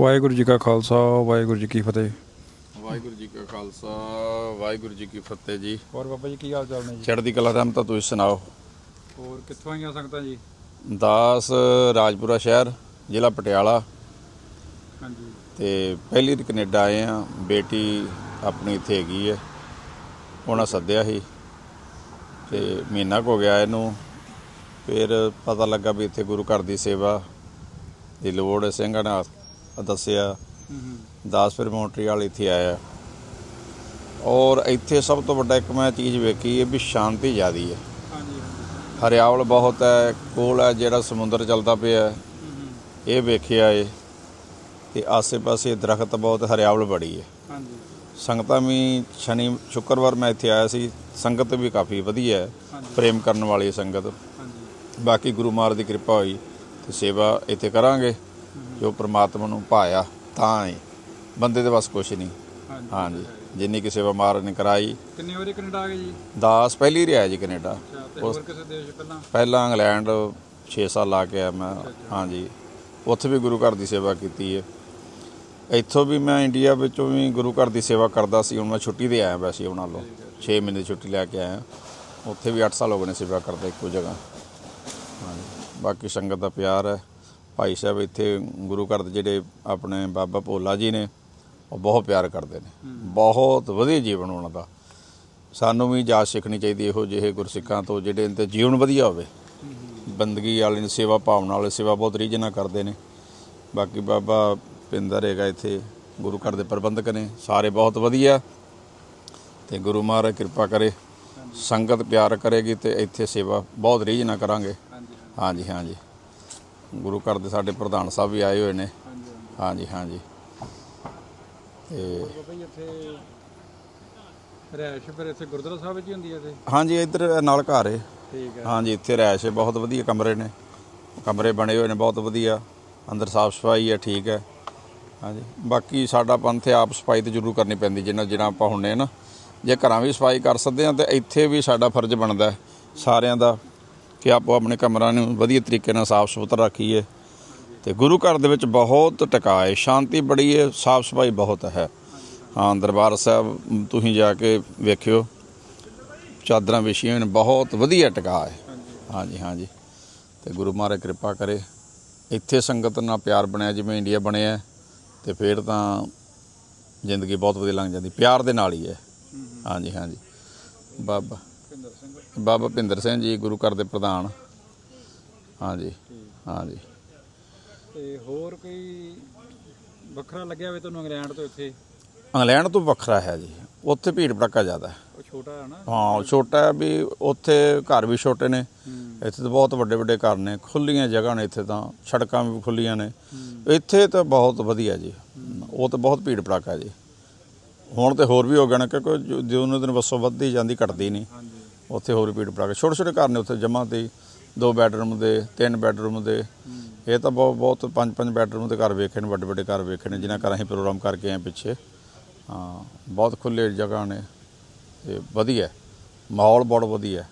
ਵਾਹਿਗੁਰੂ ਜੀ ਕਾ ਖਾਲਸਾ ਵਾਹਿਗੁਰੂ ਜੀ ਕੀ ਫਤਿਹ। ਵਾਹਿਗੁਰੂ ਜੀ ਕਾ ਖਾਲਸਾ ਵਾਹਿਗੁਰੂ ਜੀ ਕੀ ਫਤਿਹ ਜੀ। ਹੋਰ ਬਾਬਾ ਜੀ ਕੀ ਹਾਲ ਚਾਲ ਨੇ ਜੀ? ਚੜ੍ਹਦੀ ਕਲਾ ਰਹਿਮ ਤਾਂ ਤੁਸੀਂ ਸੁਣਾਓ। ਹੋਰ ਕਿੱਥੋਂ ਆਈਆਂ ਸੰਗਤਾਂ ਜੀ? ਦਾਸ ਰਾਜਪੁਰਾ ਸ਼ਹਿਰ ਜ਼ਿਲ੍ਹਾ ਪਟਿਆਲਾ। ਹਾਂਜੀ। ਤੇ ਪਹਿਲੀ ਵਾਰ ਕੈਨੇਡਾ ਆਏ ਆ ਬੇਟੀ ਆਪਣੀ ਇੱਥੇ ਹੈਗੀ ਹੈ। ਉਹਨਾਂ ਸੱਦਿਆ ਸੀ। ਤੇ ਮਹੀਨਾ ਕੁ ਹੋ ਗਿਆ ਇਹਨੂੰ। ਫਿਰ ਪਤਾ ਲੱਗਾ ਵੀ ਇੱਥੇ ਗੁਰੂ ਘਰ ਦੀ ਸੇਵਾ ਦੀ ਲੋੜ ਹੈ ਸਿੰਘਾਂ ਨੇ ਦੱਸਿਆ। ਦਾਸ ਫਿਰ ਮੌਂਟਰੀਅਲ ਇੱਥੇ ਆਇਆ। ਔਰ ਇੱਥੇ ਸਭ ਤੋਂ ਵੱਡਾ ਇੱਕ ਮੈਂ ਚੀਜ਼ ਵੇਖੀ ਹੈ ਵੀ ਸ਼ਾਂਤੀ ਜ਼ਿਆਦੀ ਹੈ। ਹਰਿਆਵਲ ਬਹੁਤ ਹੈ ਕੋਲ ਹੈ ਜਿਹੜਾ ਸਮੁੰਦਰ ਚੱਲਦਾ ਪਿਆ ਇਹ ਵੇਖਿਆ ਏ। ਤੇ ਆਸੇ-ਪਾਸੇ ਦਰਖਤ ਬਹੁਤ ਹਰਿਆਵਲ ਬੜੀ ਹੈ। ਹਾਂਜੀ। ਸੰਗਤਾਂ ਵੀ ਸ਼ਨੀ ਸ਼ੁੱਕਰਵਾਰ ਮੈਂ ਇੱਥੇ ਆਇਆ ਸੀ। ਸੰਗਤ ਵੀ ਕਾਫੀ ਵਧੀਆ ਹੈ। ਪ੍ਰੇਮ ਕਰਨ ਵਾਲੀ ਸੰਗਤ। ਬਾਕੀ ਗੁਰੂ ਮਹਾਰਾਜ ਦੀ ਕਿਰਪਾ ਹੋਈ ਤੇ ਸੇਵਾ ਇੱਥੇ ਕਰਾਂਗੇ। ਜੋ ਪ੍ਰਮਾਤਮਾ ਨੂੰ ਭਾਇਆ ਤਾਂ ਹੀ। ਬੰਦੇ ਦੇ ਬਸ ਕੁਛ ਨਹੀਂ। ਹਾਂਜੀ। ਜਿੰਨੀ ਕਿ ਸੇਵਾ ਮਹਾਰਾਜ ਨੇ ਕਰਾਈ। ਕਿੰਨੇ ਵਾਰੀ ਕੈਨੇਡਾ ਆ ਗਏ ਜੀ? ਦਾਸ ਪਹਿਲੀ ਰਿਹਾ ਜੀ ਕੈਨੇਡਾ। ਹੋਰ ਕਿਸੇ ਦੇਸ਼ ਪਹਿਲਾਂ? ਪਹਿਲਾਂ ਇੰਗਲੈਂਡ 6 ਸਾਲ ਲਾ ਕੇ ਆਇਆ ਮੈਂ। ਹਾਂਜੀ। ਉੱਥੇ ਵੀ ਗੁਰੂ ਘਰ ਦੀ ਸੇਵਾ ਕੀਤੀ ਹੈ। ਇੱਥੋਂ ਵੀ ਮੈਂ ਇੰਡੀਆ ਵਿੱਚੋਂ ਵੀ ਗੁਰੂ ਘਰ ਦੀ ਸੇਵਾ ਕਰਦਾ ਸੀ। ਹੁਣ ਮੈਂ ਛੁੱਟੀ ਤੇ ਆਇਆ ਵੈਸੇ ਉਹਨਾਂ ਲੋ 6 ਮਹੀਨੇ ਦੀ ਛੁੱਟੀ ਲੈ ਕੇ ਆਇਆ। ਉੱਥੇ ਵੀ 8 ਸਾਲ ਹੋ ਗਏ ਨੇ ਸੇਵਾ ਕਰਦਾ ਇੱਕੋ ਜਗ੍ਹਾ। ਹਾਂਜੀ। ਬਾਕੀ ਸੰਗਤ ਦਾ ਪਿਆਰ ਹੈ। ਭਾਈ ਸਾਹਿਬ ਇੱਥੇ ਗੁਰੂ ਘਰ ਦੇ ਜਿਹੜੇ ਆਪਣੇ ਬਾਬਾ ਭੋਲਾ ਜੀ ਨੇ ਉਹ ਬਹੁਤ ਪਿਆਰ ਕਰਦੇ ਨੇ। ਬਹੁਤ ਵਧੀਆ ਜੀਵਨ ਉਹਨਾਂ ਦਾ। ਸਾਨੂੰ ਵੀ ਜਾਚ ਸਿੱਖਣੀ ਚਾਹੀਦੀ ਇਹੋ ਜਿਹੇ ਗੁਰਸਿੱਖਾਂ ਤੋਂ ਜਿਹੜੇ ਤੇ ਜੀਵਨ ਵਧੀਆ ਹੋਵੇ। ਬੰਦਗੀ ਵਾਲੇ ਨੇ ਸੇਵਾ ਭਾਵਨਾ ਵਾਲੇ ਸੇਵਾ ਬਹੁਤ ਰੀਝ ਨਾਲ ਕਰਦੇ ਨੇ। ਬਾਕੀ ਬਾਬਾ ਪਿੰਦਰ ਹੈਗਾ ਇੱਥੇ ਗੁਰੂ ਘਰ ਦੇ ਪ੍ਰਬੰਧਕ ਨੇ ਸਾਰੇ ਬਹੁਤ ਵਧੀਆ। ਤੇ ਗੁਰੂ ਮਹਾਰਾਜ ਕਿਰਪਾ ਕਰੇ ਸੰਗਤ ਪਿਆਰ ਕਰੇਗੀ ਤੇ ਇੱਥੇ ਸੇਵਾ ਬਹੁਤ ਰੀਝ ਨਾਲ ਕਰਾਂਗੇ। ਹਾਂਜੀ। ਹਾਂਜੀ ਹਾਂਜੀ। ਗੁਰੂ ਘਰ ਦੇ ਸਾਡੇ ਪ੍ਰਧਾਨ ਸਾਹਿਬ ਵੀ ਆਏ ਹੋਏ ਨੇ। ਹਾਂਜੀ ਹਾਂਜੀ। ਤੇ ਜੀ ਇੱਥੇ ਰਹਿਸ਼ ਫਿਰ ਇੱਥੇ ਗੁਰਦੁਆਰਾ ਸਾਹਿਬ ਵਿੱਚ ਹੀ ਹੁੰਦੀ ਹੈ ਇੱਥੇ? ਹਾਂਜੀ ਇੱਧਰ ਨਾਲ ਘਰ ਹੈ ਠੀਕ ਹੈ ਹਾਂਜੀ ਇੱਥੇ ਰਹਿਸ਼ ਹੈ ਬਹੁਤ ਵਧੀਆ ਕਮਰੇ ਨੇ। ਕਮਰੇ ਬਣੇ ਹੋਏ ਨੇ ਬਹੁਤ ਵਧੀਆ। ਅੰਦਰ ਸਾਫ਼ ਸਫ਼ਾਈ ਹੈ ਠੀਕ ਹੈ ਹਾਂਜੀ ਬਾਕੀ ਸਾਡਾ ਪੰਥ ਹੈ ਆਪ ਸਫ਼ਾਈ ਤੇ ਜ਼ਰੂਰ ਕਰਨੀ ਪੈਂਦੀ ਜਿੰਨਾ ਜਿੰਨਾ ਆਪਾਂ ਹੁੰਨੇ ਨਾ। ਜੇ ਘਰਾਂ ਵੀ ਸਫ਼ਾਈ ਕਰ ਸਕਦੇ ਆ ਤੇ ਇੱਥੇ ਵੀ ਸਾਡਾ ਫਰਜ਼ ਬਣਦਾ ਸਾਰਿਆਂ ਦਾ। ਕਿ ਆਪੋ ਆਪਣੇ ਕਮਰਾਂ ਨੂੰ ਵਧੀਆ ਤਰੀਕੇ ਨਾਲ ਸਾਫ਼ ਸੁਥਰਾ ਰੱਖੀਏ। ਤੇ ਗੁਰੂ ਘਰ ਦੇ ਵਿੱਚ ਬਹੁਤ ਟਿਕਾ ਹੈ ਸ਼ਾਂਤੀ ਬੜੀ ਹੈ ਸਾਫ਼ ਸਫ਼ਾਈ ਬਹੁਤ ਹੈ। ਹਾਂ ਦਰਬਾਰ ਸਾਹਿਬ ਤੁਸੀਂ ਜਾ ਕੇ ਵੇਖਿਓ। ਚਾਦਰਾਂ ਵਿਛੀਆਂ ਨੇ ਬਹੁਤ ਵਧੀਆ ਟਿਕਾ ਹੈ ਹਾਂਜੀ ਹਾਂਜੀ। ਤੇ ਗੁਰੂ ਮਹਾਰਾਜ ਕਿਰਪਾ ਕਰੇ। ਇੱਥੇ ਸੰਗਤ ਨਾਲ ਪਿਆਰ ਬਣਿਆ ਜਿਵੇਂ ਇੰਡੀਆ ਬਣਿਆ ਹੈ, ਤੇ ਫਿਰ ਤਾਂ ਜ਼ਿੰਦਗੀ ਬਹੁਤ ਵਧੀਆ ਲੰਘ ਜਾਂਦੀ। ਪਿਆਰ ਦੇ ਨਾਲ ਹੀ ਹੈ। ਹਾਂਜੀ ਹਾਂਜੀ। ਬਾਬਾ। ਭਿੰਦਰ ਸਿੰਘ ਬਾਬਾ ਭਿੰਦਰ ਸਿੰਘ ਜੀ ਗੁਰੂ ਘਰ ਦੇ ਪ੍ਰਧਾਨ। ਹਾਂਜੀ ਹਾਂਜੀ। ਤੇ ਹੋਰ ਕੋਈ ਵੱਖਰਾ ਲੱਗਿਆ ਹੋਵੇ ਤੁਹਾਨੂੰ ਇੰਗਲੈਂਡ ਤੋਂ ਇੱਥੇ? ਇੰਗਲੈਂਡ ਤੋਂ ਵੱਖਰਾ ਹੈ ਜੀ। ਉੱਥੇ ਭੀੜ ਭੜੱਕਾ ਜ਼ਿਆਦਾ। ਹੈ ਉਹ ਛੋਟਾ ਹੈ ਨਾ? ਹਾਂ ਛੋਟਾ ਹੈ ਵੀ ਉੱਥੇ ਘਰ ਵੀ ਛੋਟੇ ਨੇ। ਇੱਥੇ ਤਾਂ ਬਹੁਤ ਵੱਡੇ ਵੱਡੇ ਘਰ ਨੇ ਖੁੱਲੀਆਂ ਜਗ੍ਹਾ ਨੇ ਇੱਥੇ ਤਾਂ ਸੜਕਾਂ ਵੀ ਖੁੱਲੀਆਂ ਨੇ। ਇੱਥੇ ਤਾਂ ਬਹੁਤ ਵਧੀਆ ਜੀ। ਉਹ ਤਾਂ ਬਹੁਤ ਭੀੜ ਭੜਾਕਾ ਜੀ। ਹੁਣ ਤੇ ਹੋਰ ਵੀ ਹੋ ਗਿਆ ਨਾ ਕਿਉਂਕਿ ਦਿਨੋਂ ਦਿਨ ਵਸੋਂ ਵੱਧਦੀ ਜਾਂਦੀ ਘਟਦੀ ਨਹੀਂ। ਉੱਥੇ ਹੋਰ ਵੀ ਭੀੜ ਭੜਾਕਾ ਛੋਟੇ ਛੋਟੇ ਘਰ ਨੇ ਉੱਥੇ ਜਮਾਂ ਤੇ ਦੋ ਬੈੱਡਰੂਮ ਦੇ ਤਿੰਨ ਬੈੱਡਰੂਮ ਦੇ। ਇਹ ਤਾਂ ਬਹੁਤ ਬਹੁਤ ਪੰਜ ਪੰਜ ਬੈੱਡਰੂਮ ਦੇ ਘਰ ਵੇਖੇ ਨੇ ਵੱਡੇ ਵੱਡੇ ਘਰ ਵੇਖੇ ਨੇ ਜਿਨ੍ਹਾਂ ਘਰਾਂ ਅਸੀਂ ਪ੍ਰੋਗਰਾਮ ਕਰਕੇ ਆਏ ਪਿੱਛੇ। ਹਾਂ ਬਹੁਤ ਖੁੱਲੇ ਜਗ੍ਹਾ ਨੇ ਤੇ ਵਧੀਆ। ਮਾਹੌਲ ਬਹੁਤ ਵਧੀਆ।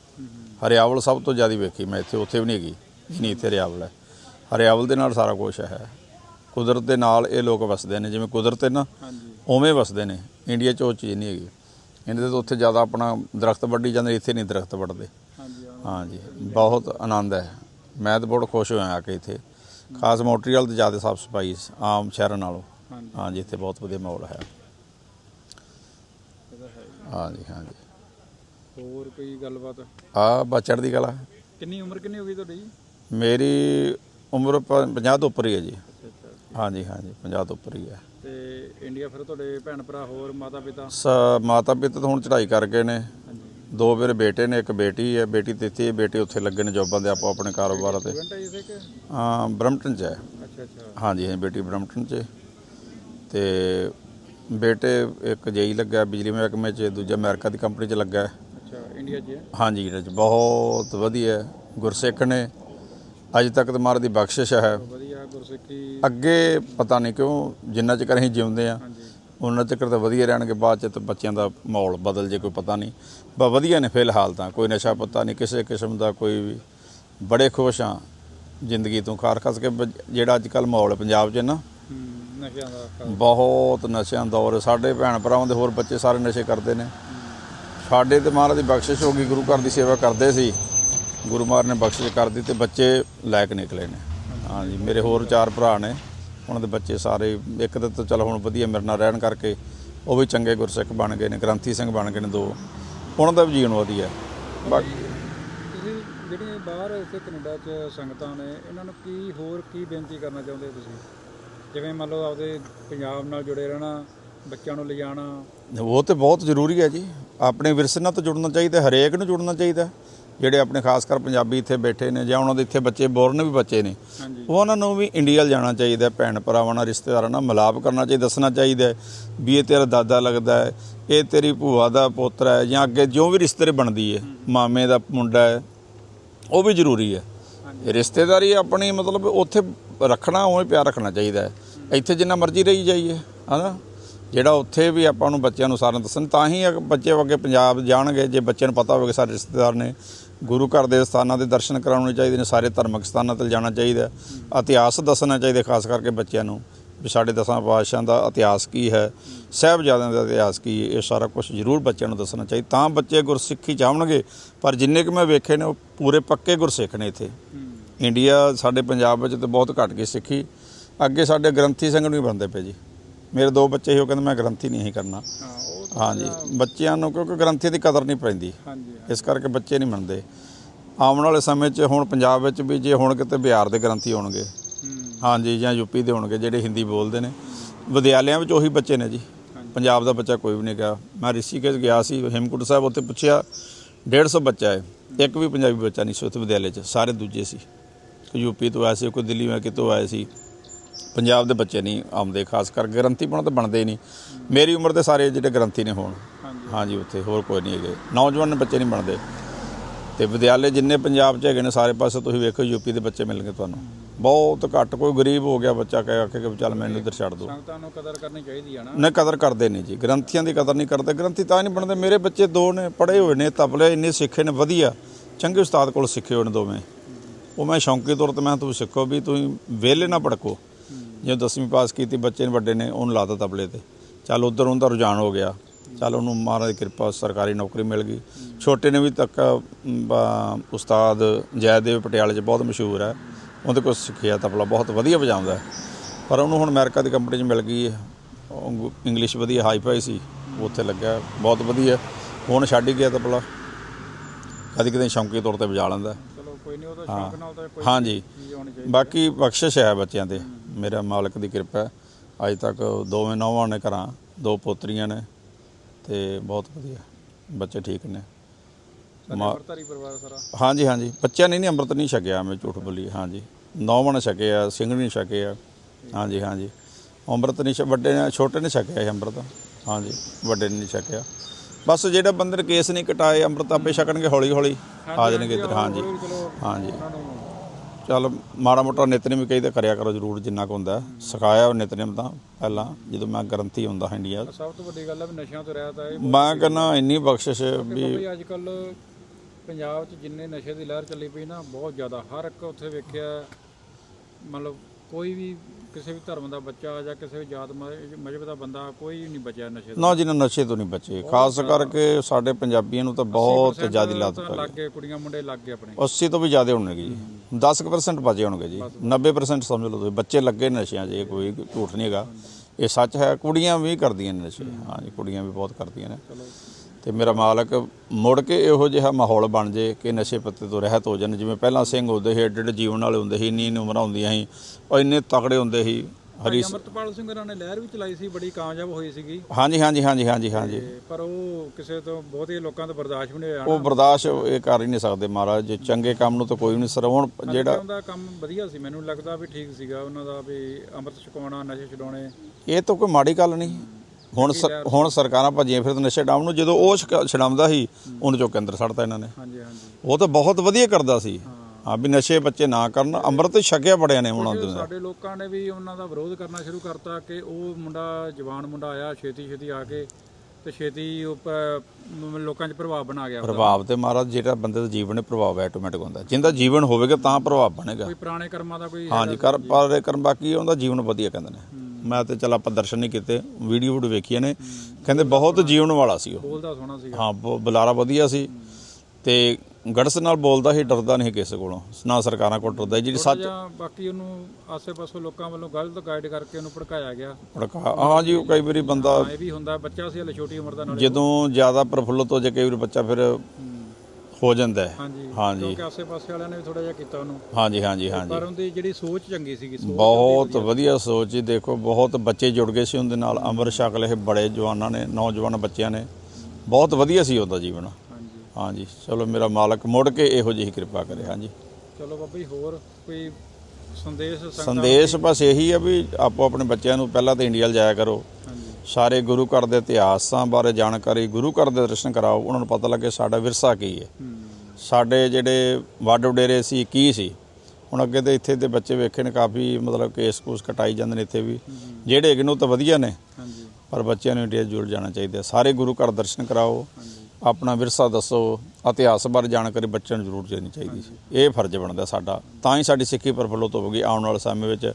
ਹਰਿਆਵਲ ਸਭ ਤੋਂ ਜ਼ਿਆਦਾ ਵੇਖੀ ਮੈਂ ਇੱਥੇ ਉੱਥੇ ਵੀ ਨਹੀਂ ਗਈ ਨਹੀਂ ਇੱਥੇ ਹਰਿਆਵਲ ਹੈ। ਹਰਿਆਵਲ ਦੇ ਨਾਲ ਸਾਰਾ ਕੁਝ ਹੈ। ਕੁਦਰਤ ਦੇ ਨਾਲ ਇਹ ਲੋਕ ਵਸਦੇ ਨੇ ਜਿਵੇਂ ਕੁਦਰਤ ਹੈ ਨਾ ਹਾਂਜੀ। ਉਵੇਂ ਵਸਦੇ ਨੇ। ਇੰਡੀਆ 'ਚ ਉਹ ਚੀਜ਼ ਨਹੀਂ ਹੈਗੀ। 'ਚ ਤਾਂ ਉੱਥੇ ਜ਼ਿਆਦਾ ਆਪਣਾ ਦਰਖਤ ਵੱਢੀ ਜਾਂਦੇ ਇੱਥੇ ਨਹੀਂ ਦਰਖਤ ਵੱਢਦੇ। ਹਾਂਜੀ ਬਹੁਤ ਆਨੰਦ ਹੈ। ਮੈਂ ਤਾਂ ਬਹੁਤ ਖੁਸ਼ ਹੋਇਆ ਆ ਕੇ ਇੱਥੇ। ਖਾਸ ਮੋਟਰੀਅਲ ਤੇ ਜ਼ਿਆਦਾ ਸਾਫ਼ ਸਫ਼ਾਈ ਆਮ ਸ਼ਹਿਰਾਂ ਨਾਲੋਂ। ਹਾਂਜੀ। ਇੱਥੇ ਬਹੁਤ ਵਧੀਆ ਮਾਹੌਲ ਹੈ। ਹਾਂਜੀ ਹਾਂਜੀ। ਹੋਰ ਕੋਈ ਗੱਲਬਾਤ? ਆ ਬਚੜ ਦੀ ਗਲਾ ਕਿੰਨੀ ਉਮਰ ਕਿੰਨੀ ਹੋ ਗਈ ਤੁਹਾਡੀ ਮੇਰੀ ਉਮਰ ਪ- 50 ਤੋਂ ਉੱਪਰ ਹੀ ਹੈ ਜੀ। ਹਾਂਜੀ ਹਾਂਜੀ 50 ਤੋਂ ਉੱਪਰ ਹੀ ਹੈ। ਤੇ ਇੰਡੀਆ ਫਿਰ ਤੁਹਾਡੇ ਭੈਣ ਭਰਾ ਹੋਰ ਮਾਤਾ ਪਿਤਾ? ਸ- ਮਾਤਾ ਪਿਤਾ ਤਾਂ ਹੁਣ ਚੜ੍ਹਾਈ ਕਰ ਗਏ ਨੇ। ਦੋ ਮੇਰੇ ਬੇਟੇ ਨੇ ਇੱਕ ਬੇਟੀ ਹੈ ਬੇਟੀ ਤੇ ਇੱਥੇ ਹੈ, ਬੇਟੇ ਉੱਥੇ ਲੱਗੇ ਨੇ ਜੋਬਾਂ ਦੇ ਆਪੋ ਆਪਣੇ ਕਾਰੋਬਾਰ ਤੇ। ਸਟੂਡੈਂਟ ਹੈ ਇਸੇ ਕਿ? ਹਾਂ ਬਰਮਟਨ 'ਚ ਹੈ। ਅੱਛਾ ਅੱਛਾ। ਹਾਂਜੀ ਹਾਂ ਬੇਟੀ ਬਰਮਟਨ 'ਚ ਹੈ। ਤੇ ਬੇਟੇ ਇੱਕ ਜੇਈ ਲੱਗਾ ਬਿਜਲੀ ਮਹਿਕਮੇ 'ਚ ਦੂਜਾ ਅਮਰੀਕਾ ਦੀ ਕੰਪਨੀ 'ਚ ਲੱਗਾ ਹੈ। ਅੱਛਾ ਇੰਡੀਆ 'ਚ ਹੈ? ਹਾਂਜੀ ਇਹਦੇ 'ਚ। ਬਹੁਤ ਵਧੀਆ ਹੈ। ਗੁਰਸਿੱਖ ਨੇ। ਅੱਜ ਤੱਕ ਤਾਂ ਮਹਾਰਾਜ ਦੀ ਬਖਸ਼ਿਸ਼ ਹੈ। ਵਧੀਆ। ਗੁਰਸਿੱਖੀ? ਅੱਗੇ ਪਤਾ ਨਹੀਂ ਕਿਉਂ ਜਿੰਨਾ ਚਿਰ ਅਸੀਂ ਜਿਉਂਦੇ ਆ ਉਹਨਾਂ ਚਿਰ ਤਾਂ ਵਧੀਆ ਰਹਿਣਗੇ ਬਾਅਦ ਚ ਤਾਂ ਬੱਚਿਆਂ ਦਾ ਮਾਹੌਲ ਬਦਲ ਜੇ ਕੋਈ ਪਤਾ ਨਹੀਂ। ਬਸ ਵਧੀਆ ਨੇ ਫਿਲਹਾਲ ਤਾਂ ਕੋਈ ਨਸ਼ਾ ਪਤਾ ਨਹੀਂ ਕਿਸੇ ਕਿਸਮ ਦਾ ਕੋਈ ਵੀ। ਬੜੇ ਖੁਸ਼ ਆ ਜ਼ਿੰਦਗੀ ਤੋਂ ਖਾਰ ਖਸ ਕੇ ਬ- ਜਿਹੜਾ ਅੱਜ ਕੱਲ ਮਾਹੌਲ ਪੰਜਾਬ 'ਚ ਨਾ। ਨਸ਼ਿਆਂ ਦਾ ਬਹੁਤ ਨਸ਼ਿਆਂ ਦਾ ਦੌਰ। ਸਾਡੇ ਭੈਣ ਭਰਾਵਾਂ ਦੇ ਹੋਰ ਬੱਚੇ ਸਾਰੇ ਨਸ਼ੇ ਕਰਦੇ ਨੇ। ਸਾਡੇ ਤੇ ਮਹਾਰਾਜ ਦੀ ਬਖਸ਼ਿਸ਼ ਹੋ ਗਈ ਗੁਰੂ ਘਰ ਦੀ ਸੇਵਾ ਕਰਦੇ ਸੀ। ਗੁਰੂ ਮਹਾਰਾਜ ਨੇ ਬਖਸ਼ਿਸ਼ ਕਰ ਦਿੱਤੀ ਤੇ ਬੱਚੇ ਲਾਇਕ ਨਿਕਲੇ ਨੇ। ਹਾਂਜੀ ਮੇਰੇ ਹੋਰ ਚਾਰ ਭਰਾ ਨੇ। ਉਹਨਾਂ ਦੇ ਬੱਚੇ ਸਾਰੇ ਇੱਕ ਤਾਂ ਚਲ ਹੁਣ ਵਧੀਆ ਮੇਰੇ ਨਾਲ ਰਹਿਣ ਕਰਕੇ ਉਹ ਵੀ ਚੰਗੇ ਗੁਰਸਿੱਖ ਬਣ ਗਏ ਨੇ ਗ੍ਰੰਥੀ ਸਿੰਘ ਬਣ ਗਏ ਨੇ ਦੋ। ਉਹਨਾਂ ਦਾ ਵੀ ਜੀਵਨ ਵਧੀਆ ਬਾਕੀ ਤੁਸੀਂ ਜਿਹੜੀਆਂ ਬਾਹਰ ਇੱਥੇ ਕੈਨੇਡਾ 'ਚ ਸੰਗਤਾਂ ਨੇ ਇਹਨਾਂ ਨੂੰ ਕੀ ਹੋਰ ਕੀ ਬੇਨਤੀ ਕਰਨਾ ਚਾਹੁੰਦੇ ਹੋ ਤੁਸੀਂ? ਜਿਵੇਂ ਮੰਨ ਲਓ ਆਪਦੇ ਪੰਜਾਬ ਨਾਲ ਜੁੜੇ ਰਹਿਣਾ ਬੱਚਿਆਂ ਨੂੰ ਲਿਜਾਣਾ। ਉਹ ਤੇ ਬਹੁਤ ਜ਼ਰੂਰੀ ਹੈ ਜੀ। ਆਪਣੇ ਵਿਰਸੇ ਨਾਲ ਤਾਂ ਜੁੜਨਾ ਚਾਹੀਦਾ ਹਰੇਕ ਨੂੰ ਜੁੜਨਾ ਚਾਹੀਦਾ। ਜਿਹੜੇ ਆਪਣੇ ਖਾਸ ਕਰ ਪੰਜਾਬੀ ਇੱਥੇ ਬੈਠੇ ਨੇ ਜਾਂ ਉਹਨਾਂ ਦੇ ਇੱਥੇ ਬੱਚੇ ਬੋਰਨ ਵੀ ਬੱਚੇ ਨੇ ਉਹਨਾਂ ਨੂੰ ਵੀ ਇੰਡੀਆ ਜਾਣਾ ਚਾਹੀਦਾ ਭੈਣ ਭਰਾਵਾਂ ਨਾਲ ਰਿਸ਼ਤੇਦਾਰਾਂ ਨਾਲ ਮਿਲਾਪ ਕਰਨਾ ਚਾਹੀਦਾ ਦੱਸਣਾ ਚਾਹੀਦਾ ਵੀ ਇਹ ਤੇਰਾ ਦਾਦਾ ਲੱਗਦਾ ਹੈ ਇਹ ਤੇਰੀ ਭੂਆ ਦਾ ਪੁੱਤਰ ਹੈ ਜਾਂ ਅੱਗੇ ਜੋ ਵੀ ਰਿਸ਼ਤੇ ਬਣਦੀ ਹੈ ਮਾਮੇ ਦਾ ਮੁੰਡਾ ਹੈ ਉਹ ਵੀ ਜ਼ਰੂਰੀ ਹੈ। ਰਿਸ਼ਤੇਦਾਰੀ ਆਪਣੀ ਮਤਲਬ ਉੱਥੇ ਰੱਖਣਾ ਉਵੇਂ ਪਿਆਰ ਰੱਖਣਾ ਚਾਹੀਦਾ ਹੈ। ਇੱਥੇ ਜਿੰਨਾ ਮਰਜ਼ੀ ਰਹੀ ਜਾਈਏ ਹਨਾ? ਜਿਹੜਾ ਉੱਥੇ ਵੀ ਆਪਾਂ ਨੂੰ ਬੱਚਿਆਂ ਨੂੰ ਸਾਰਿਆਂ ਦੱਸਣ ਤਾਂ ਹੀ ਬੱਚੇ ਅੱਗੇ ਪੰਜਾਬ ਜਾਣਗੇ ਜੇ ਬੱਚਿਆਂ ਨੂੰ ਪਤਾ ਹੋਵੇ ਕਿ ਸਾਡੇ ਰਿਸ਼ਤੇਦਾਰ ਨੇ ਗੁਰੂ ਘਰ ਦੇ ਸਥਾਨਾਂ ਦੇ ਦਰਸ਼ਨ ਕਰਾਉਣੇ ਚਾਹੀਦੇ ਨੇ, ਸਾਰੇ ਧਾਰਮਿਕ ਸਥਾਨਾਂ ਤੇ ਜਾਣਾ ਚਾਹੀਦਾ ਇਤਿਹਾਸ ਦੱਸਣਾ ਚਾਹੀਦਾ ਖਾਸ ਕਰਕੇ ਬੱਚਿਆਂ ਨੂੰ ਵੀ ਸਾਡੇ ਦਸਾਂ ਪਾਤਸ਼ਾਹਾਂ ਦਾ ਇਤਿਹਾਸ ਕੀ ਹੈ, ਸਾਹਿਬਜ਼ਾਦਿਆਂ ਦਾ ਇਤਿਹਾਸ ਕੀ ਹੈ, ਇਹ ਸਾਰਾ ਕੁਝ ਜ਼ਰੂਰ ਬੱਚਿਆਂ ਨੂੰ ਦੱਸਣਾ ਚਾਹੀਦਾ। ਤਾਂ ਬੱਚੇ ਗੁਰਸਿੱਖੀ ਚਾਹਣਗੇ ਪਰ ਜਿੰਨੇ ਕਿ ਮੈਂ ਵੇਖੇ ਨੇ, ਉਹ ਪੂਰੇ ਪੱਕੇ ਗੁਰਸਿੱਖ ਨੇ ਇੱਥੇ। ਇੰਡੀਆ ਸਾਡੇ ਪੰਜਾਬ ਵਿੱਚ ਤੇ ਬਹੁਤ ਘੱਟ ਗਈ ਸਿੱਖੀ। ਅੱਗੇ ਸਾਡੇ ਗ੍ਰੰਥੀ ਸਿੰਘ ਨੂੰ ਹੀ ਬਣਦੇ ਪਏ ਜੀ। ਮੇਰੇ ਦੋ ਬੱਚੇ ਹੀ ਉਹ ਕਹਿੰਦੇ ਮੈਂ ਗ੍ਰੰਥੀ ਨਹੀਂ ਹੀ ਕਰਨਾ। ਹਾਂਜੀ। ਬੱਚਿਆਂ ਨੂੰ ਕਿਉਂਕਿ ਗ੍ਰੰਥੀ ਦੀ ਕਦਰ ਨਹੀਂ ਪੈਂਦੀ। ਹਾਂਜੀ ਇਸ ਕਰਕੇ ਬੱਚੇ ਨਹੀਂ ਮੰਨਦੇ। ਆਉਣ ਵਾਲੇ ਸਮੇਂ 'ਚ ਹੁਣ ਪੰਜਾਬ ਵਿੱਚ ਵੀ ਜੇ ਹੁਣ ਕਿਤੇ ਬਿਹਾਰ ਦੇ ਗ੍ਰੰਥੀ ਹੋਣਗੇ। ਹਾਂਜੀ ਜਾਂ ਯੂਪੀ ਦੇ ਹੋਣਗੇ ਜਿਹੜੇ ਹਿੰਦੀ ਬੋਲਦੇ ਨੇ। ਵਿਦਿਆਲਿਆਂ ਵਿੱਚ ਉਹੀ ਬੱਚੇ ਨੇ ਜੀ। ਪੰਜਾਬ ਦਾ ਬੱਚਾ ਕੋਈ ਵੀ ਨਹੀਂ ਗਿਆ। ਮੈਂ ਰਿਸ਼ੀਕੇਸ਼ ਗਿਆ ਸੀ ਹੇਮਕੁੰਟ ਸਾਹਿਬ ਉੱਥੇ ਪੁੱਛਿਆ 150 ਬੱਚਾ ਹੈ। ਇੱਕ ਵੀ ਪੰਜਾਬੀ ਬੱਚਾ ਨਹੀਂ ਸੀ ਉੱਥੇ ਵਿਦਿਆਲੇ 'ਚ ਸਾਰੇ ਦੂਜੇ ਸੀ। ਕੋਈ ਯੂਪੀ ਤੋਂ ਆਇਆ ਸੀ ਕੋਈ ਦਿੱਲੀ ਮੈਂ ਕਿਤੋਂ ਆਏ ਸੀ। ਪੰਜਾਬ ਦੇ ਬੱਚੇ ਨਹੀਂ ਆਉਂਦੇ ਖਾਸ ਕਰ ਗ੍ਰੰਥੀ ਬਣ ਤਾਂ ਬਣਦੇ ਨਹੀਂ। ਮੇਰੀ ਉਮਰ ਦੇ ਸਾਰੇ ਜਿਹੜੇ ਗ੍ਰੰਥੀ ਨੇ ਹੋਣ। ਹਾਂਜੀ। ਉੱਥੇ ਹੋਰ ਕੋਈ ਨਹੀਂ ਹੈਗੇ। ਨੌਜਵਾਨ ਬੱਚੇ ਨਹੀਂ ਬਣਦੇ। ਤੇ ਵਿਦਿਆਲੇ ਜਿੰਨੇ ਪੰਜਾਬ 'ਚ ਹੈਗੇ ਨੇ ਸਾਰੇ ਪਾਸੇ ਤੁਸੀਂ ਵੇਖੋ ਯੂਪੀ ਦੇ ਬੱਚੇ ਮਿਲਣਗੇ ਤੁਹਾਨੂੰ। ਬਹੁਤ ਘੱਟ ਕੋਈ ਗਰੀਬ ਹੋ ਗਿਆ ਬੱਚਾ ਕਹੇ ਆਖੇ ਕਿ ਚੱਲ ਮੈਨੂੰ ਇੱਧਰ ਛੱਡ ਦਿਓ। ਸੰਗਤਾਂ ਨੂੰ ਕਦਰ ਕਰਨੀ ਚਾਹੀਦੀ ਆ ਨਾ। ਨਾ ਕਦਰ ਕਰਦੇ ਨਹੀਂ ਜੀ। ਗ੍ਰੰਥੀਆਂ ਦੀ ਕਦਰ ਨਹੀਂ ਕਰਦੇ। ਗ੍ਰੰਥੀ ਤਾਂ ਨਹੀਂ ਬਣਦੇ। ਮੇਰੇ ਬੱਚੇ ਦੋ ਨੇ ਪੜ੍ਹੇ ਹੋਏ ਨੇ ਤਬਲੇ ਇੰਨੇ ਸਿੱਖੇ ਨੇ ਵਧੀਆ। ਚੰਗੇ ਉਸਤਾਦ ਕੋਲ ਸਿੱਖੇ ਨੇ ਦੋਵੇਂ। ਉਹ ਮੈਂ ਸ਼ੌਂਕੀ ਤੌਰ ਤੇ ਮੈਂ ਤੁਸੀਂ ਸਿੱਖੋ ਵੀ ਤੁਸੀਂ ਵਿਹਲੇ ਨਾ ਭੜਕੋ। ਜੇ 10ਵੀਂ ਪਾਸ ਕੀਤੀ, ਬੱਚੇ ਨੇ ਵੱਡੇ ਨੇ, ਉਹਨੂੰ ਲਾਤਾ ਤਬਲੇ ਤੇ। ਚੱਲ ਉਧਰ ਉਹਦਾ ਰੁਝਾਨ ਹੋ ਗਿਆ। ਚੱਲ ਉਹਨੂੰ ਮਹਾਰਾਜ ਦੀ ਕਿਰਪਾ, ਸਰਕਾਰੀ ਨੌਕਰੀ ਮਿਲ ਗਈ। ਛੋਟੇ ਨੇ ਵੀ ਤੱਕ ਉਸਤਾਦ ਜੈਦੇਵ ਪਟਿਆਲੇ 'ਚ ਬਹੁਤ ਮਸ਼ਹੂਰ ਹੈ। ਉਹਦੇ ਕੋਲ ਸਿੱਖਿਆ, ਤਬਲਾ ਬਹੁਤ ਵਧੀਆ ਵਜਾਉਂਦਾ ਪਰ ਉਹਨੂੰ ਹੁਣ ਅਮਰੀਕਾ ਦੀ ਕੰਪਨੀ 'ਚ ਮਿਲ ਗਈ ਹੈ। ਉਹ ਇੰਗਲਿਸ਼ ਵਧੀਆ ਹਾਈ ਫਾਈ ਸੀ। ਉੱਥੇ ਲੱਗਿਆ, ਬਹੁਤ ਵਧੀਆ। ਹੁਣ ਛੱਡ ਹੀ ਗਿਆ ਤਬਲਾ। ਕਦੀ ਕਦੇ ਸ਼ੌਂਕੀ ਤੌਰ ਤੇ ਵਜਾ ਲੈਂਦਾ ਕੋਈ ਨਹੀਂ ਉਹ ਤਾਂ ਸ਼ੌਂਕ ਨਾਲ ਤਾਂ ਕੋਈ ਹਾਂਜੀ। ਚੀਜ਼ ਹੋਣੀ ਚਾਹੀਦੀ ਬਾਕੀ ਬਖਸ਼ਿਸ਼ ਹੈ ਬੱਚਿਆਂ ਤੇ। ਮੇਰਾ ਮਾਲਕ ਦੀ ਕਿਰਪਾ ਹੈ। ਅੱਜ ਤੱਕ ਦੋਵੇਂ ਨੌਵਾਂ ਨੇ ਘਰਾਂ ਦੋ ਪੋਤਰੀਆਂ ਨੇ ਤੇ ਬਹੁਤ ਵਧੀਆ। ਬੱਚੇ ਠੀਕ ਨੇ। ਸਾਡੇ ਮਾ- ਵਰਤਾਰੀ ਪਰਿਵਾਰ ਸਾਰਾ। ਹਾਂਜੀ ਹਾਂਜੀ। ਬੱਚਿਆਂ ਨੇ ਨਹੀਂ ਅੰਮ੍ਰਿਤ ਨਹੀਂ ਛਕਿਆ ਮੈਂ ਝੂਠ ਬੋਲੀ ਹਾਂਜੀ। ਨੌਵਾਂ ਨੇ ਛਕਿਆ ਸਿੰਘ ਨੇ ਛਕਿਆ ਹਾਂਜੀ ਹਾਂਜੀ। ਅੰਮ੍ਰਿਤ ਨਹੀਂ ਛ- ਵੱਡੇ ਨੇ ਛੋਟੇ ਨੇ ਛਕਿਆ ਇਹ ਅੰਮ੍ਰਿਤ। ਹਾਂਜੀ ਵੱਡੇ ਨੇ ਨਹੀਂ ਛਕਿਆ। ਬਸ ਜਿਹੜਾ ਬੰਦੇ ਨੇ ਕੇਸ ਨਹੀਂ ਕਟਾਏ ਅੰਮ੍ਰਿਤ ਆਪੇ ਛਕਣਗੇ ਹੌਲੀ ਹੌਲੀ ਆ ਜਾਣਗੇ ਇੱਧਰ ਹਾਂਜੀ ਹਾਂਜੀ ਚੱਲ ਮਾੜਾ ਮੋਟਾ ਨਿਤਨੇਮ ਵੀ ਕਹੀਦਾ ਕਰਿਆ ਕਰੋ ਜ਼ਰੂਰ ਜਿੰਨਾ ਕੁ ਹੁੰਦਾ। ਸਿਖਾਇਆ ਨਿਤਨੇਮ ਤਾਂ ਪਹਿਲਾਂ ਜਦੋਂ ਮੈਂ ਗ੍ਰੰਥੀ ਹੁੰਦਾ ਇੰਡੀਆ ਸਭ ਤੋਂ ਵੱਡੀ ਗੱਲ ਹੈ ਵੀ ਨਸ਼ਿਆਂ ਤੋਂ ਰਹਿਤ ਹੈ ਮੈਂ ਕਹਿੰਦਾ ਇੰਨੀ ਬਖਸ਼ਿਸ਼ ਵੀ ਵੀ ਅੱਜ ਕੱਲ ਪੰਜਾਬ 'ਚ ਜਿੰਨੇ ਨਸ਼ੇ ਦੀ ਲਹਿਰ ਚੱਲੀ ਪਈ ਨਾ ਬਹੁਤ ਜ਼ਿਆਦਾ। ਹਰ ਇੱਕ ਉੱਥੇ ਵੇਖਿਆ ਮਤਲਬ ਕੋਈ ਵੀ ਕਿਸੇ ਵੀ ਧਰਮ ਦਾ ਬੱਚਾ ਜਾਂ ਕਿਸੇ ਵੀ ਜਾਤ ਮਜ਼ਹਬ ਦਾ ਬੰਦਾ ਕੋਈ ਨਹੀਂ ਬਚਿਆ ਨਸ਼ੇ ਤੋਂ। ਨਾ ਜਿਹਨਾਂ ਨਸ਼ੇ ਤੋਂ ਨਹੀਂ ਬਚੇ। ਖਾਸ ਕਰਕੇ ਸਾਡੇ ਪੰਜਾਬੀਆਂ ਨੂੰ ਤਾਂ ਬਹੁਤ ਜ਼ਿਆਦਾ ਲੱਤ ਪਈ ਲੱਗ ਗਏ ਕੁੜੀਆਂ ਮੁੰਡੇ ਲੱਗ ਗਏ ਆਪਣੇ। 80 ਤੋਂ ਵੀ ਜ਼ਿਆਦਾ ਹੋਣਗੇ ਜੀ। 10% ਬਚੇ ਹੋਣਗੇ ਜੀ। 90% ਸਮਝ ਲਓ ਤੁਸੀਂ। ਬੱਚੇ ਲੱਗੇ ਨਸ਼ਿਆਂ 'ਚ ਇਹ ਕੋਈ ਝੂਠ ਨਹੀਂ ਹੈਗਾ। ਇਹ ਸੱਚ ਹੈ ਕੁੜੀਆਂ ਵੀ ਕਰਦੀਆਂ ਨੇ ਨਸ਼ੇ। ਹਾਂਜੀ ਕੁੜੀਆਂ ਵੀ ਬਹੁਤ ਕਰਦੀਆਂ ਨੇ। ਚਲੋ ਤੇ ਮੇਰਾ ਮਾਲਕ ਮੁੜ ਕੇ ਇਹੋ ਜਿਹਾ ਮਾਹੌਲ ਬਣ ਜੇ ਕਿ ਨਸ਼ੇ ਪੱਤੇ ਤੋਂ ਰਹਿਤ ਹੋ ਜਾਣ। ਜਿਵੇਂ ਪਹਿਲਾਂ ਸਿੰਘ ਹੁੰਦੇ ਸੀ ਏਡੇ ਏਡੇ ਜੀਵਨ ਵਾਲੇ ਹੁੰਦੇ ਸੀ ਇੰਨੀ ਉਮਰਾਂ ਹੁੰਦੀਆਂ ਸੀ ਉਹ ਇੰਨੇ ਤਕੜੇ ਹੁੰਦੇ ਸੀ ਹਰੀ ਅਮਰਤਪਾਲ ਸਿੰਘ ਹੋਰਾਂ ਨੇ ਲਹਿਰ ਵੀ ਚਲਾਈ ਸੀ ਬੜੀ ਕਾਮਯਾਬ ਹੋਈ ਸੀਗੀ। ਹਾਂਜੀ ਹਾਂਜੀ ਹਾਂਜੀ ਹਾਂਜੀ ਹਾਂਜੀ। ਪਰ ਉਹ ਕਿਸੇ ਤੋਂ ਬਹੁਤੇ ਲੋਕਾਂ ਤੋਂ ਬਰਦਾਸ਼ਤ ਵੀ ਨਹੀਂ ਹੋਇਆ ਉਹ ਬਰਦਾਸ਼ਤ ਇਹ ਕਰ ਹੀ ਨਹੀਂ ਸਕਦੇ ਮਹਾਰਾਜ ਜੇ ਚੰਗੇ ਕੰਮ ਨੂੰ ਤਾਂ ਕੋਈ ਨਹੀਂ ਸਰਵਣ ਜਿਹੜਾ ਉਹਦਾ ਕੰਮ ਵਧੀਆ ਸੀ ਮੈਨੂੰ ਲੱਗਦਾ ਵੀ ਠੀਕ ਸੀਗਾ ਉਹਨਾਂ ਦਾ ਵੀ ਅੰਮ੍ਰਿਤ ਛਕਾਉਣਾ ਨਸ਼ੇ ਛਡਾਉਣੇ। ਇਹ ਤਾਂ ਕੋਈ ਮਾੜੀ ਗੱਲ ਨਹੀਂ। ਹੁਣ ਹੁਣ ਸਰਕਾਰਾਂ ਭੱਜੀਆਂ ਫਿਰ ਨਸ਼ੇ ਡਾਉਣ ਨੂੰ ਜਦੋਂ ਉਹ ਛਕ- ਛਡਾਉਂਦਾ ਸੀ ਉਹਨੂੰ ਚੁੱਕ ਕੇ ਅੰਦਰ ਇਹਨਾਂ ਨੇ। ਹਾਂਜੀ ਹਾਂਜੀ। ਉਹ ਤਾਂ ਬਹੁਤ ਵਧੀਆ ਕਰਦਾ ਸੀ। ਹਾਂ। ਵੀ ਨਸ਼ੇ ਬੱਚੇ ਨਾ ਕਰਨ ਅੰਮ੍ਰਿਤ ਛਕਿਆ ਬੜਿਆ ਨੇ ਉਹਨਾਂ ਦੇ ਸਾਡੇ ਲੋਕਾਂ ਨੇ ਵੀ ਉਹਨਾਂ ਦਾ ਵਿਰੋਧ ਕਰਨਾ ਸ਼ੁਰੂ ਕਰਤਾ ਕਿ ਉਹ ਮੁੰਡਾ ਜਵਾਨ ਮੁੰਡਾ ਆਇਆ ਛੇਤੀ ਛੇਤੀ ਆ ਕੇ ਤੇ ਛੇਤੀ ਉਹ ਪ- ਲੋਕਾਂ 'ਚ ਪ੍ਰਭਾਵ ਬਣਾ ਗਿਆ ਪ੍ਰਭਾਵ ਤੇ ਮਹਾਰਾਜ ਜਿਹੜਾ ਬੰਦੇ ਦਾ ਜੀਵਨ ਹੈ ਪ੍ਰਭਾਵ ਆਟੋਮੈਟਿਕ ਹੁੰਦਾ। ਜਿੰਦਾ ਜੀਵਨ ਹੋਵੇਗਾ ਤਾਂ ਪ੍ਰਭਾਵ ਬਣੇਗਾ। ਕੋਈ ਪੁਰਾਣੇ ਕਰਮਾਂ ਦਾ ਕੋਈ ਹਾਂਜੀ ਕਰ ਪਰ ਕਰਮ ਬਾਕੀ ਉਹਦਾ ਜੀਵਨ ਵਧੀਆ ਕਹਿੰਦੇ ਨੇ। ਮੈਂ ਤੇ ਚੱਲ ਆਪਾਂ ਦਰਸ਼ਨ ਨਹੀਂ ਕੀਤੇ ਵੀਡੀਓ ਵੀਡੀਓ ਵੇਖੀਆਂ ਨੇ। ਕਹਿੰਦੇ ਬਹੁਤ ਜੀਵਨ ਵਾਲਾ ਸੀ ਉਹ। ਬੋਲਦਾ ਸੋਹਣਾ ਸੀਗਾ। ਹਾਂ ਬ- ਬੁਲਾਰਾ ਵਧੀਆ ਸੀ। ਤੇ ਗੜਸ ਨਾਲ ਬੋਲਦਾ ਸੀ ਡਰਦਾ ਨਹੀਂ ਕਿਸੇ ਕੋਲੋਂ। ਨਾ ਸਰਕਾਰਾਂ ਕੋਲ ਡਰਦਾ। ਜਿਹੜੀ ਸੱਚ ਬਾਕੀ ਉਹਨੂੰ ਆਸੇ-ਪਾਸੇ ਲੋਕਾਂ ਵੱਲੋਂ ਗਲਤ ਗਾਈਡ ਕਰਕੇ ਉਹਨੂੰ ਭੜਕਾਇਆ ਗਿਆ। ਭੜਕਾ ਹਾਂ ਜੀ ਕਈ ਵਾਰੀ ਬੰਦਾ ਹਾਂ, ਇਹ ਵੀ ਹੁੰਦਾ ਬੱਚਾ ਸੀ ਹਲੇ ਛੋਟੀ ਉਮਰ ਦਾ ਨਾਲੇ। ਜਦੋਂ ਜ਼ਿਆਦਾ ਪ੍ਰਫੁੱਲਤ ਹੋ ਜਾਏ ਕਈ ਵਾਰੀ ਬੱਚਾ ਫਿਰ ਹੋ। ਜਾਂਦਾ ਹੈ। ਹਾਂਜੀ ਕਿਉਂਕਿ ਆਸੇ-ਪਾਸੇ ਵਾਲਿਆਂ ਨੇ ਵੀ ਥੋੜਾ ਜਿਹਾ ਕੀਤਾ ਉਹਨੂੰ। ਹਾਂਜੀ ਹਾਂਜੀ ਹਾਂਜੀ ਪਰ ਉਹਦੀ ਜਿਹੜੀ ਸੋਚ ਚੰਗੀ ਸੀਗੀ ਸੋਚ ਬਹੁਤ ਵਧੀਆ ਸੋਚ ਜੀ ਦੇਖੋ ਬਹੁਤ ਬੱਚੇ ਜੁੜ ਗਏ ਸੀ ਉਹਦੇ ਨਾਲ। ਅੰਮ੍ਰਿਤ ਛਕ ਲਏ ਬੜੇ ਜਵਾਨਾਂ ਨੇ ਨੌਜਵਾਨ ਬੱਚਿਆਂ ਨੇ। ਬਹੁਤ ਵਧੀਆ ਸੀ ਉਹਦਾ ਜੀਵਨ। ਹਾਂਜੀ ਚਲੋ ਮੇਰਾ ਮਾਲਕ ਮੁੜ ਕੇ ਇਹੋ ਜਿਹੀ ਕਿਰਪਾ ਕਰੇ ਹਾਂਜੀ। ਚਲੋ ਬਾਬਾ ਜੀ ਹੋਰ ਕੋਈ ਸੰਦੇਸ਼ ਸੰਦੇਸ਼ ਬਸ ਇਹੀ ਆ ਵੀ ਆਪੋ ਆਪਣੇ ਬੱਚਿਆਂ ਨੂੰ ਪਹਿਲਾਂ ਤਾਂ ਇੰਡੀਆ ਜਾਇਆ ਕਰੋ। ਸਾਰੇ ਗੁਰੂ ਘਰ ਦੇ ਇਤਿਹਾਸਾਂ ਬਾਰੇ ਜਾਣਕਾਰੀ ਗੁਰੂ ਘਰ ਦੇ ਦਰਸ਼ਨ ਕਰਾਓ ਉਹਨਾਂ ਨੂੰ ਪਤਾ ਲੱਗੇ ਸਾਡਾ ਵਿਰਸਾ ਕੀ ਹੈ। ਸਾਡੇ ਜਿਹੜੇ ਵੱਡ ਵਡੇਰੇ ਸੀ ਕੀ ਸੀ? ਹੁਣ ਅੱਗੇ ਤੇ ਇੱਥੇ ਦੇ ਬੱਚੇ ਵੇਖੇ ਨੇ ਕਾਫੀ ਮਤਲਬ ਕੇਸ ਕੂਸ ਕਟਾਈ ਜਾਂਦੇ ਨੇ ਇੱਥੇ ਵੀ। ਜਿਹੜੇ ਹੈਗੇ ਨੇ ਉਹ ਤਾਂ ਵਧੀਆ ਨੇ ਪਰ ਬੱਚਿਆਂ ਨੂੰ ਇੰਡੀਆ ਜੁੜ ਜਾਣਾ ਚਾਹੀਦਾ। ਸਾਰੇ ਗੁਰੂ ਘਰ ਦਰਸ਼ਨ ਕਰਾਓ। ਆਪਣਾ ਵਿਰਸਾ ਦੱਸੋ ਇਤਿਹਾਸ ਬਾਰੇ ਜਾਣਕਾਰੀ ਬੱਚਿਆਂ ਨੂੰ ਜ਼ਰੂਰ ਦੇਣੀ ਚਾਹੀਦੀ ਸੀ। ਇਹ ਫਰਜ਼ ਬਣਦਾ ਸਾਡਾ। ਤਾਂ ਹੀ ਸਾਡੀ ਸਿੱਖੀ ਪ੍ਰਫੁੱਲਤ ਹੋਵੇਗੀ ਆਉਣ ਵਾਲੇ ਸਮੇਂ ਵਿੱਚ।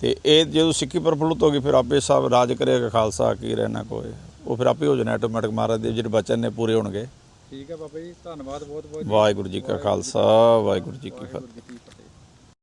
ਤੇ ਇਹ ਜਦੋਂ ਸਿੱਖੀ ਪ੍ਰਫੁੱਲਤ ਹੋ ਗਈ ਫਿਰ ਆਪੇ ਸਭ ਰਾਜ ਕਰੇਗਾ ਖਾਲਸਾ ਕੀ ਰਹਿਣਾ ਕੋਈ। ਉਹ ਫਿਰ ਆਪੇ ਹੋ ਜਾਣਾ ਆਟੋਮੈਟਿਕ ਮਹਾਰਾਜ ਦੇ ਜਿਹੜੇ ਬਚਨ ਨੇ ਪੂਰੇ ਹੋਣਗੇ। ਠੀਕ ਹੈ ਬਾਬਾ ਜੀ ਧੰਨਵਾਦ ਬਹੁਤ ਬਹੁਤ ਵਾਹਿਗੁਰੂ ਜੀ ਕਾ ਖਾਲਸਾ ਵਾਹਿਗੁਰੂ ਜੀ ਕੀ ਫਤਿਹ।